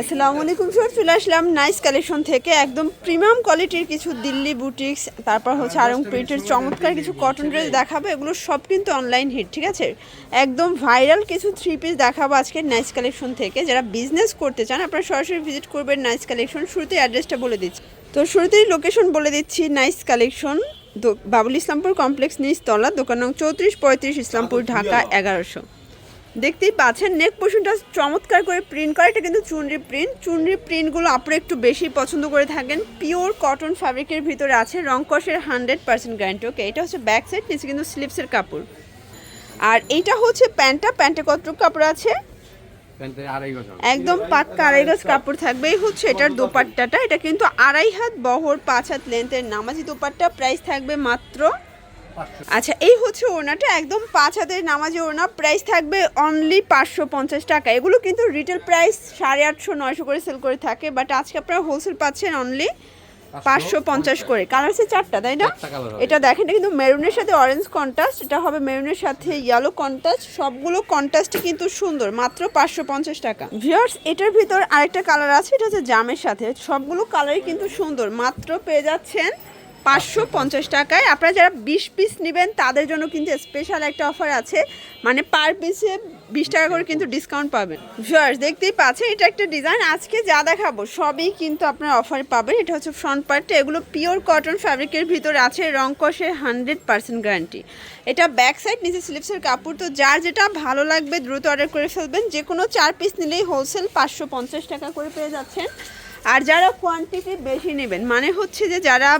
আসসালামু আলাইকুম স্যার চলে আসলাম নাইস কালেকশন থেকে একদম প্রিমিয়াম কোয়ালিটির কিছু দিল্লি বুটিক্স তারপর হচ্ছে আরং প্রিন্টের চমৎকার কিছু কটন ড্রেস দেখাবো এগুলো সব কিন্তু অনলাইন হিট ঠিক আছে? একদম ভাইরাল কিছু থ্রি পিস দেখাবো আজকে নাইস কালেকশন থেকে। যারা বিজনেস করতে চান আপনারা সরাসরি ভিজিট করবেন নাইস কালেকশন শুরুতেই অ্যাড্রেসটা বলে দিচ্ছি। তো শুরুতেই লোকেশন বলে দিচ্ছি nice collection Babul Islampur complex নিচতলা দোকান নং চৌত্রিশ পঁয়ত্রিশ ইসলামপুর ঢাকা এগারোশো। দেখতেই পাচ্ছেন নেক পোর্শনটা চমৎকার করে প্রিন্ট করা। এটা কিন্তু চুনরি প্রিন্ট চুনরি প্রিন্টগুলো আপনারা একটু বেশি পছন্দ করে থাকেন। পিওর কটন ফ্যাব্রিকের ভিতরে আছে রং কষের হান্ড্রেড পার্সেন্ট গ্যারান্টি ওকে এটা হচ্ছে ব্যাক সাইড নিচে কিন্তু স্লিপসের কাপড়। আর এইটা হচ্ছে প্যান্টটা। প্যান্টে কতটুকু কাপড় আছে। একদম পাক্কা আড়াই গজ কাপড় থাকবে। এই হচ্ছে এটার দোপাট্টাটা। এটা কিন্তু আড়াই হাত বহর পাঁচ হাত লেন্থের নামাজি দোপাট্টা। প্রাইস থাকবে মাত্র আচ্ছা এই হচ্ছে ওড়নাটা একদম পাঁচ হাতের নামাজি ওড়না প্রাইস থাকবে অনলি পাঁচশো পঞ্চাশ টাকা। এগুলো কিন্তু রিটেল প্রাইস সাড়ে আটশো নয়শো করে সেল করে থাকে বাট আজকে আপনারা হোলসেল পাচ্ছেন অনলি পাঁচশো পঞ্চাশ করে। কালার আছে চারটা তাই না। এটা দেখেন কিন্তু মেরুনের সাথে অরেঞ্জ কন্ট্রাস্ট এটা হবে মেরুনের সাথে ইয়েলো কন্ট্রাস্ট সবগুলো কন্ট্রাস্টই কিন্তু সুন্দর মাত্র পাঁচশো পঞ্চাশ টাকা। ভিউয়ার্স এটার ভিতর আরেকটা কালার আছে এটা হচ্ছে জামের সাথে। সবগুলো কালারই কিন্তু সুন্দর মাত্র পেয়ে যাচ্ছেন পাঁচশো পঞ্চাশ টাকায়। আপনারা যারা বিশ পিস নেবেন, তাদের জন্য কিন্তু স্পেশাল একটা অফার আছে। মানে পার পিসে বিশ টাকা করে কিন্তু ডিসকাউন্ট পাবেন। ভিউয়ার্স দেখতেই পাচ্ছেন, এটা একটা ডিজাইন আজকে যা দেখাবো, সবই কিন্তু আপনার অফারে পাবেন। এটা হচ্ছে ফ্রন্ট পার্টটা এগুলো পিওর কটন ফ্যাব্রিকের ভিতরে আছে, রং কষের হান্ড্রেড পার্সেন্ট গ্যারান্টি এটা ব্যাক সাইড নিচে স্লিপসের কাপড়। তো যার যেটা ভালো লাগবে, দ্রুত অর্ডার করে ফেলবেন। যে কোনো চার পিস নিলেই হোলসেল পাঁচশো পঞ্চাশ টাকা করে পেয়ে যাচ্ছেন। আর যারা কোয়ান্টিটি বেশি নেবেন মানে হচ্ছে যে যারা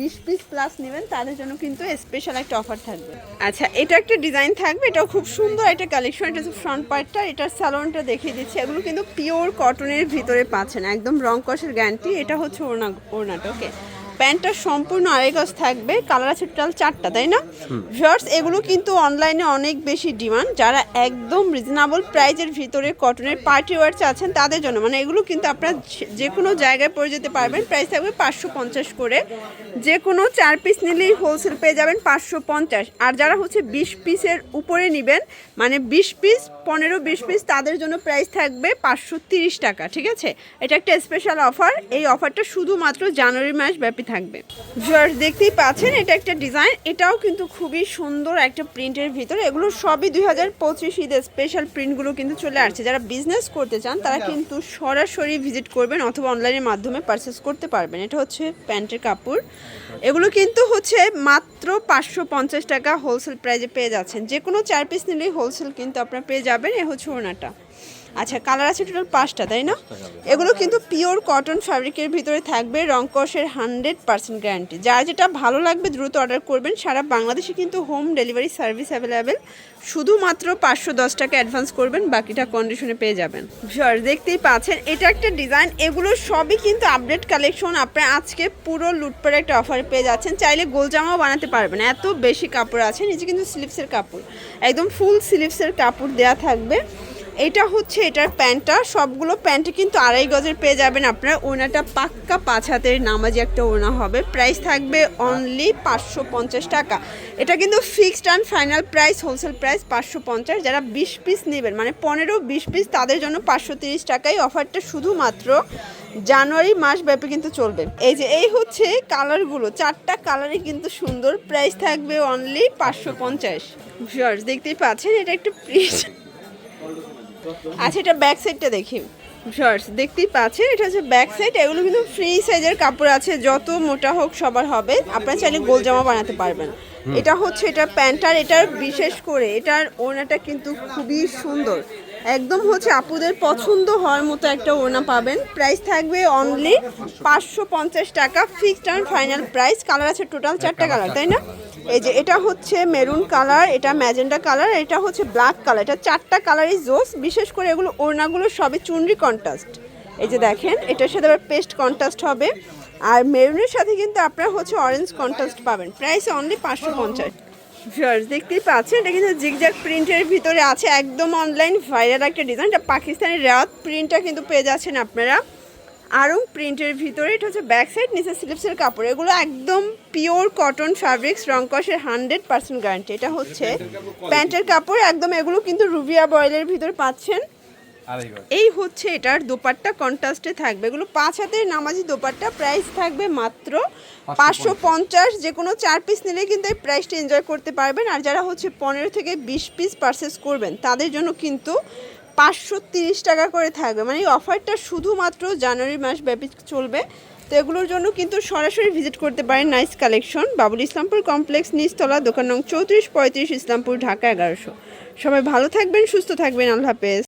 বিশ পিস প্লাস নেবেন, তাদের জন্য কিন্তু স্পেশাল একটা অফার থাকবে। আচ্ছা এটা একটা ডিজাইন থাকবে, এটাও খুব সুন্দর একটা কালেকশন এটা হচ্ছে ফ্রন্ট পার্টটা এটার স্যালনটা দেখিয়ে দিচ্ছি, এগুলো কিন্তু পিওর কটনের ভিতরে পাচ্ছেন, একদম রং কষের গ্যারান্টি এটা হচ্ছে ওড়না, ওড়নাটা ওকে প্যান্টটা সম্পূর্ণ আড়াই গজ থাকবে কালার আছে টোটাল চারটা তাই না? ভিউয়ার্স এগুলো কিন্তু অনলাইনে অনেক বেশি ডিমান্ড। যারা একদম রিজনেবল প্রাইজের ভিতরে কটনের পার্টি ওয়ার আছেন তাদের জন্য। মানে এগুলো কিন্তু আপনারা যে- যে কোনো জায়গায় পরে যেতে পারবেন। প্রাইস থাকবে পাঁচশো পঞ্চাশ করে। যে কোনো চার পিস নিলেই হোলসেল পেয়ে যাবেন পাঁচশো পঞ্চাশ। আর যারা হচ্ছে বিশ পিসের উপরে নেবেন মানে বিশ পিস পনেরো বিশ পিস তাদের জন্য প্রাইস থাকবে পাঁচশো তিরিশ টাকা ঠিক আছে? এটা একটা স্পেশাল অফার এই অফারটা শুধুমাত্র জানুয়ারি মাস ব্যাপী থাকবে। ভিউয়ার্স দেখতেই পাচ্ছেন এটা একটা ডিজাইন এটাও কিন্তু খুবই সুন্দর একটা প্রিন্টের ভিতরে। এগুলো সবই দুই হাজার পঁচিশ ঈদের স্পেশাল প্রিন্টগুলো কিন্তু চলে আসছে। যারা বিজনেস করতে চান তারা কিন্তু সরাসরি ভিজিট করবেন অথবা অনলাইনের মাধ্যমে পারচেস করতে পারবেন। এটা হচ্ছে প্যান্টের কাপড়। এগুলো কিন্তু হচ্ছে মাত্র পাঁচশো পঞ্চাশ টাকা হোলসেল প্রাইজে পেয়ে যাচ্ছেন। যে কোনো চার পিস নিলেই হোলসেল কিন্তু আপনারা পেয়ে যাবেন। এ হচ্ছে ওনাটা আচ্ছা কালার আছে টোটাল পাঁচটা তাই না? এগুলো কিন্তু পিওর কটন ফ্যাব্রিকের ভিতরে থাকবে রংকসের হান্ড্রেড পার্সেন্ট গ্যারান্টি। যার যেটা ভালো লাগবে দ্রুত অর্ডার করবেন সারা বাংলাদেশে কিন্তু হোম ডেলিভারি সার্ভিস অ্যাভেলেবেল শুধুমাত্র পাঁচশো দশ টাকা অ্যাডভান্স করবেন বাকিটা কন্ডিশনে পেয়ে যাবেন। ভিউয়ার দেখতেই পাচ্ছেন এটা একটা ডিজাইন এগুলো সবই কিন্তু আপডেট কালেকশন আপনি আজকে পুরো লুটপার একটা অফার পেয়ে যাচ্ছেন। চাইলে গোল জামাও বানাতে পারবেন এত বেশি কাপড় আছে নিচে কিন্তু স্লিপসের কাপড়। একদম ফুল স্লিপসের কাপড় দেয়া থাকবে। এটা হচ্ছে এটার প্যান্টটা। সবগুলো প্যান্টে কিন্তু আড়াই গজের পেয়ে যাবেন আপনার। ওনাটা পাক্কা পাঁচ হাতের নামাজি একটা ওনা হবে। প্রাইস থাকবে অনলি পাঁচশো পঞ্চাশ টাকা। এটা কিন্তু fixed and final price wholesale price পাঁচশো পঞ্চাশ। যারা বিশ পিস নেবেন মানে পনেরো বিশ পিস তাদের জন্য পাঁচশো তিরিশ টাকায় অফারটা শুধুমাত্র জানুয়ারি মাস ব্যাপী কিন্তু চলবে। এই যে, এই হচ্ছে কালারগুলো চারটা কালারই কিন্তু সুন্দর। প্রাইস থাকবে অনলি পাঁচশো পঞ্চাশ। দেখতেই পাচ্ছেন? এটা একটু প্রিন্ট আচ্ছা এটা ব্যাক সাইডটা দেখি। শর্টস দেখতেই পাচ্ছেন এটা হচ্ছে ব্যাক সাইড এগুলো কিন্তু ফ্রি সাইজের কাপড় আছে যত মোটা হোক সবার হবে আপনারা চাইলে গোল জামা বানাতে পারবেন। এটা হচ্ছে এটা প্যান্টার এটার বিশেষ করে এটার ওড়নাটা কিন্তু খুবই সুন্দর। একদম হচ্ছে আপুদের পছন্দ হওয়ার মতো একটা ওড়না পাবেন। প্রাইস থাকবে অনলি পাঁচশো পঞ্চাশ টাকা fixed and final price colour আছে টোটাল চারটা কালার তাই না? এই যে এটা হচ্ছে মেরুন কালার, এটা ম্যাজেন্ডা কালার, এটা হচ্ছে ব্ল্যাক কালার। এটা চারটা কালারই জোস, বিশেষ করে এগুলো ওড়নাগুলো সবই চুনরি কন্ট্রাস্ট। এই যে দেখেন, এটার সাথে আবার পেস্ট কন্ট্রাস্ট হবে। আর মেরুনের সাথে কিন্তু আপনারা হচ্ছে অরেঞ্জ কন্ট্রাস্ট পাবেন। প্রাইস অনলি পাঁচশো পঞ্চাশ। ভিউয়ার্স দেখতেই পাচ্ছেন, এটা কিন্তু জিগজ্যাগ প্রিন্টের ভিতরে আছে, একদম অনলাইন ভাইরাল একটা ডিজাইন এটা পাকিস্তানি রাত প্রিন্টটা কিন্তু পেয়ে যাচ্ছেন আপনারা। আরং প্রিন্টের ভিতরে এটা হচ্ছে ব্যাক সাইড নিচে স্লিপসের কাপড়। এগুলো একদম পিওর কটন ফ্যাব্রিক্স রংকসের হান্ড্রেড পার্সেন্ট গ্যারান্টি এটা হচ্ছে প্যান্টের কাপড় একদম এগুলো কিন্তু রুবিয়া বয়েলের ভিতরে পাচ্ছেন। এই হচ্ছে এটার দোপাট্টা কন্ট্রাস্টে থাকবে। এগুলো পাঁচ হাতের নামাজি দোপাট্টা প্রাইস থাকবে মাত্র পাঁচশো পঞ্চাশ। যে কোনো চার পিস নিলে কিন্তু এই প্রাইসটা এনজয় করতে পারবেন। আর যারা হচ্ছে পনেরো থেকে বিশ পিস পারচেস করবেন তাদের জন্য কিন্তু পাঁচশো তিরিশ টাকা করে থাকবে। মানে এই অফারটা শুধুমাত্র জানুয়ারি মাস ব্যাপী চলবে। তো এগুলোর জন্য কিন্তু সরাসরি ভিজিট করতে পারেন nice collection. Babul Islampur complex, নিচতলা, দোকান নং চৌত্রিশ পঁয়ত্রিশ, ইসলামপুর, ঢাকা এগারোশো। সবাই ভালো থাকবেন, সুস্থ থাকবেন। আল্লাহ হাফেজ।